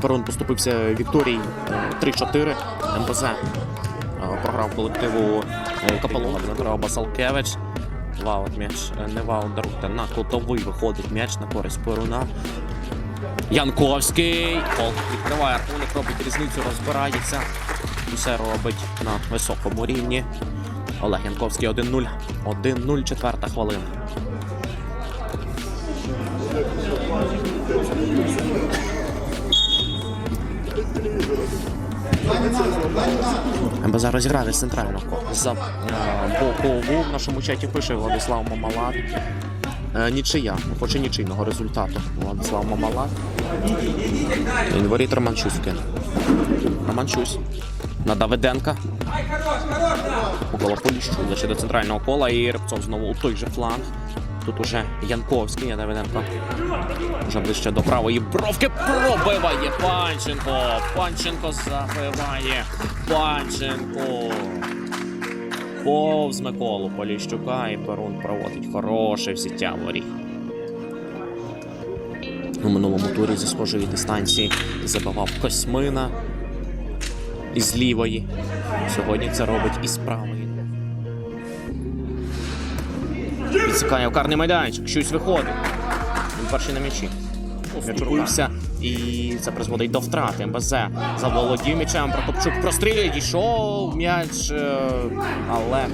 Перун поступився Вікторій е, 3-4. МПЗ е, програв колективу е, Капелона Дмитро Басалкевич. Ваут м'яч е, не ваут даруйте на котовий виходить м'яч на користь Перуна. Янковський. Пол відкриває рахунок, робить різницю, розбирається. Усе робить на високому рівні. Олег Янковський 1-0. 1-0, четверта хвилина. МБЗ розіграли з центрального. За е, боку в нашому чаті пише Владислав Мамалат. Е, нічия, хоче нічийного результату. Владислав Мамалат. Інворіт Роман Чусь кинув. Роман Чусь. На Давиденка. Около Поліщу. Лише до центрального кола і Рибцов знову у той же фланг. Тут уже Янковський, Давиденко вже ближче до правої бровки пробиває Панченко. Панченко забиває. Панченко. Повз Миколу Поліщука і Перун проводить хороше взяття воріт. У минулому турі зі схожої дистанції забивав Косьмина із лівої. Сьогодні це робить із правої. Підсікає в карний майданчик, щось виходить. Він перший на м'ячі. М'яч і це призводить до втрати. МБЗ заволодів м'ячем. Прокопчук прострілює, дійшов м'яч, е, але.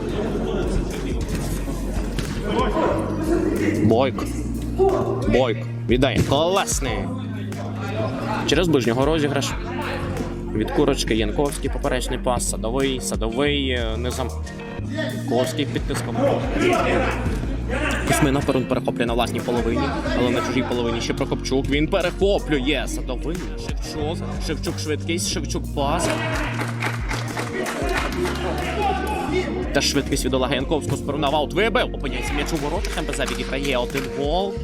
Бойко. Бойко. Віддає. Колесний. Через ближнього розіграш. Від курочки Янковський поперечний пас, садовий, садовий, е, низом. Ковський під тиском. Кузьмина Перун перехоплює на власній половині, але на чужій половині ще Прокопчук. Він перехоплює садовий. Шевчук. Шевчук швидкість, Шевчук пас. Та швидкість від Олега Янковського з Перуна в аут вибив. Опиняється м'яч у воротах. МБЗ відіграє один гол.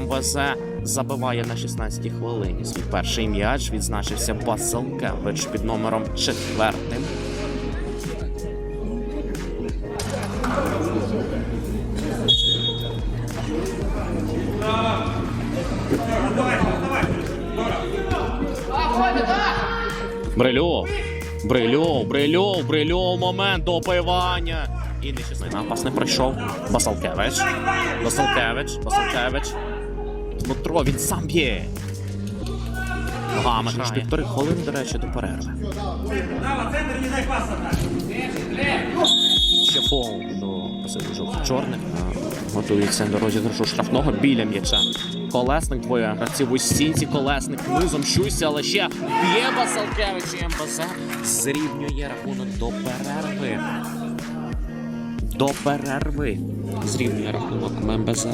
МВЗ забиває на 16-й хвилині. Свій перший м'яч відзначився Басалкевич під номером четвертим. Брильов. Брильов, Брильов, Брильов, момент допивання. І не чесний напас не пройшов. Басалкевич. Басалкевич, Басалкевич. Дмитро, він сам б'є. Ногами грає. Півтори хвилини, до речі, до перерви. Ще фол до посилу чорних. Готується до розіграшу штрафного біля м'яча. Колесник двоє гравців у стінці, колесник низом щуся, але ще б'є Басалкевич і МБЗ зрівнює рахунок до перерви. До перерви. Зрівнює рахунок МБЗ.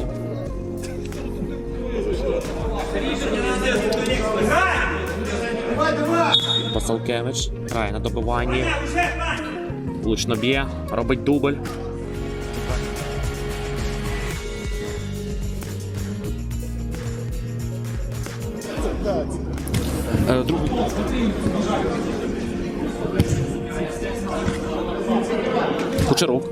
Басалкевич грає на добиванні. Влучно б'є, робить дубль. Другий. Кучерук.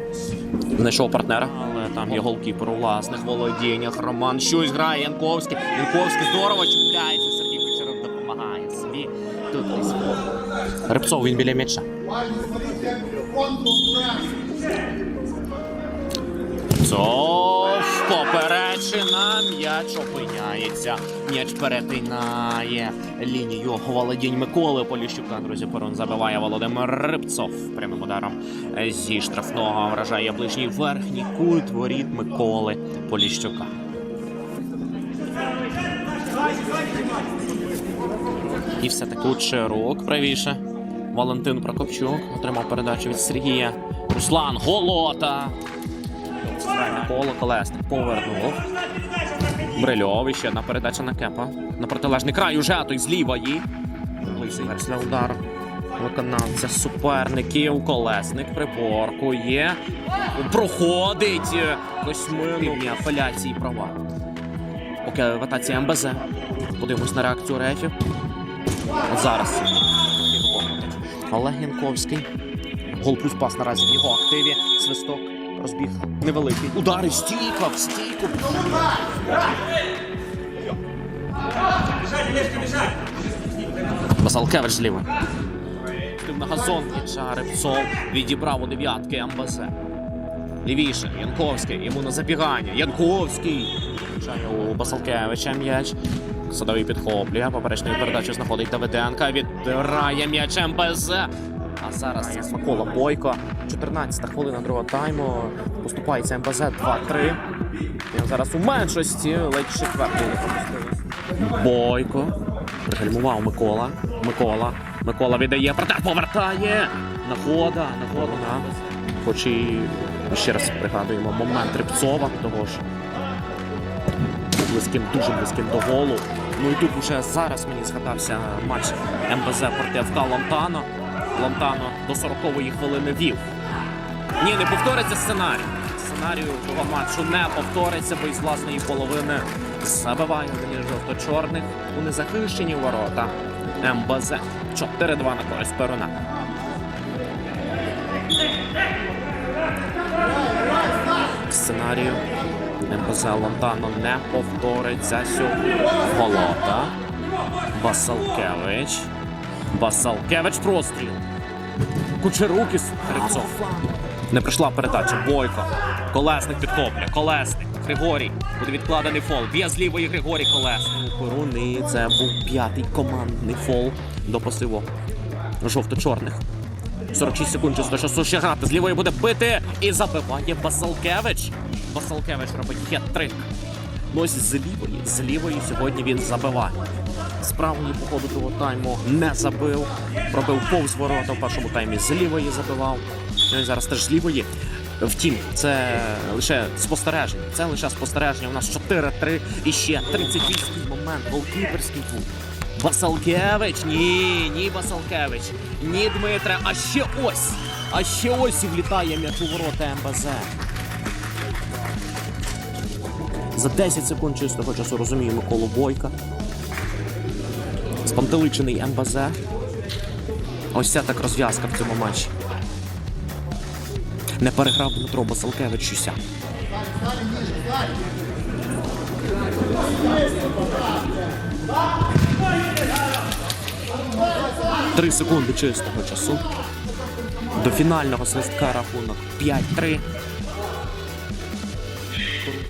Знайшов партнера, але там є голкіпер у власних володіннях. Роман щось грає. Янковський. Янковський здорово чіпляється. Сергій Кучерук допомагає собі. Тут. Рибцов він біля м'яча. Цов поперечина. М'яч опиняється. М'яч перетинає лінію володінь Миколи Поліщука. Друзі, Перун забиває Володимир Рибцов прямим ударом зі штрафного вражає ближній верхній кут воріт Миколи Поліщука. І все таки Кучерук правіше. Валентин Прокопчук отримав передачу від Сергія. Руслан Голота. Центральне коло колесник повернув. Брильов, ще одна передача на кепа. На протилежний край уже, а той з лівої. Лисий версля удар. Виконавця суперників. Колесник припоркує. Проходить. Косьмину. Апеляції права. Поки ватація МБЗ. Подивимось на реакцію рефів. От зараз. Олег Янковський. Гол плюс пас наразі в його активі. Свисток. Розбіг невеликий. Удари стійка в стійку. Басалкевич зліва. Стив на газон і Рибцов відібрав у дев'ятки МБЗ. Лівіше, Янковський, йому на забігання. Янковський. У Басалкевича м'яч. Садовий підхоплює. Поперечною передачу знаходить Давиденка. Відбирає м'яч МБЗ. А зараз це Смакола Бойко. 14 хвилина другого тайму. Поступається МБЗ 2-3. Він зараз у меншості, ледь четвертий не. Бойко. Пригальмував Микола. Микола. Микола віддає, проте повертає. Нагода, нагода на. Хоч і ще раз пригадуємо момент Рибцова, того ж близьким, дуже близьким до голу. Ну і тут уже зараз мені згадався матч МБЗ проти ФК Лантано. Лантано до 40-ї хвилини вів. Ні, не повториться сценарій. Сценарію того матчу не повториться, бо із власної половини забиває один жовто-чорних у незахищені ворота МБЗ. 4-2 на користь Перуна. Сценарію МБЗ Лантано не повториться сьогодні. Голота. Басалкевич. Басалкевич простріл. Кучерукіс Грицов. Не прийшла передача. Бойко. Колесник підхоплює. Колесник. Григорій. Буде відкладений фол. Б'є з лівої Григорій Колесник. У це був п'ятий командний фол до посиву жовто-чорних. 46 секунд чисто часу ще грати. З лівої буде бити і забиває Басалкевич. Басалкевич робить хет-трик. Ну ось з лівої, з лівої сьогодні він забиває. З правої по того тайму не забив. Пробив повз ворота в першому таймі з лівої забивав. Ну і зараз теж з лівої. Втім, це лише спостереження. Це лише спостереження. У нас 4-3 і ще 38-й момент. Голкіперський був. Басалкевич, ні, ні, Басалкевич, ні, Дмитре, а ще ось, а ще ось і влітає м'яч у ворота МБЗ. За 10 секунд чистого часу розумію Миколу Бойка. Спантеличений МБЗ. Ось ця так розв'язка в цьому матчі. Не переграв Дмитро Басалкевич уся. Три секунди чистого часу. До фінального свистка рахунок 5-3.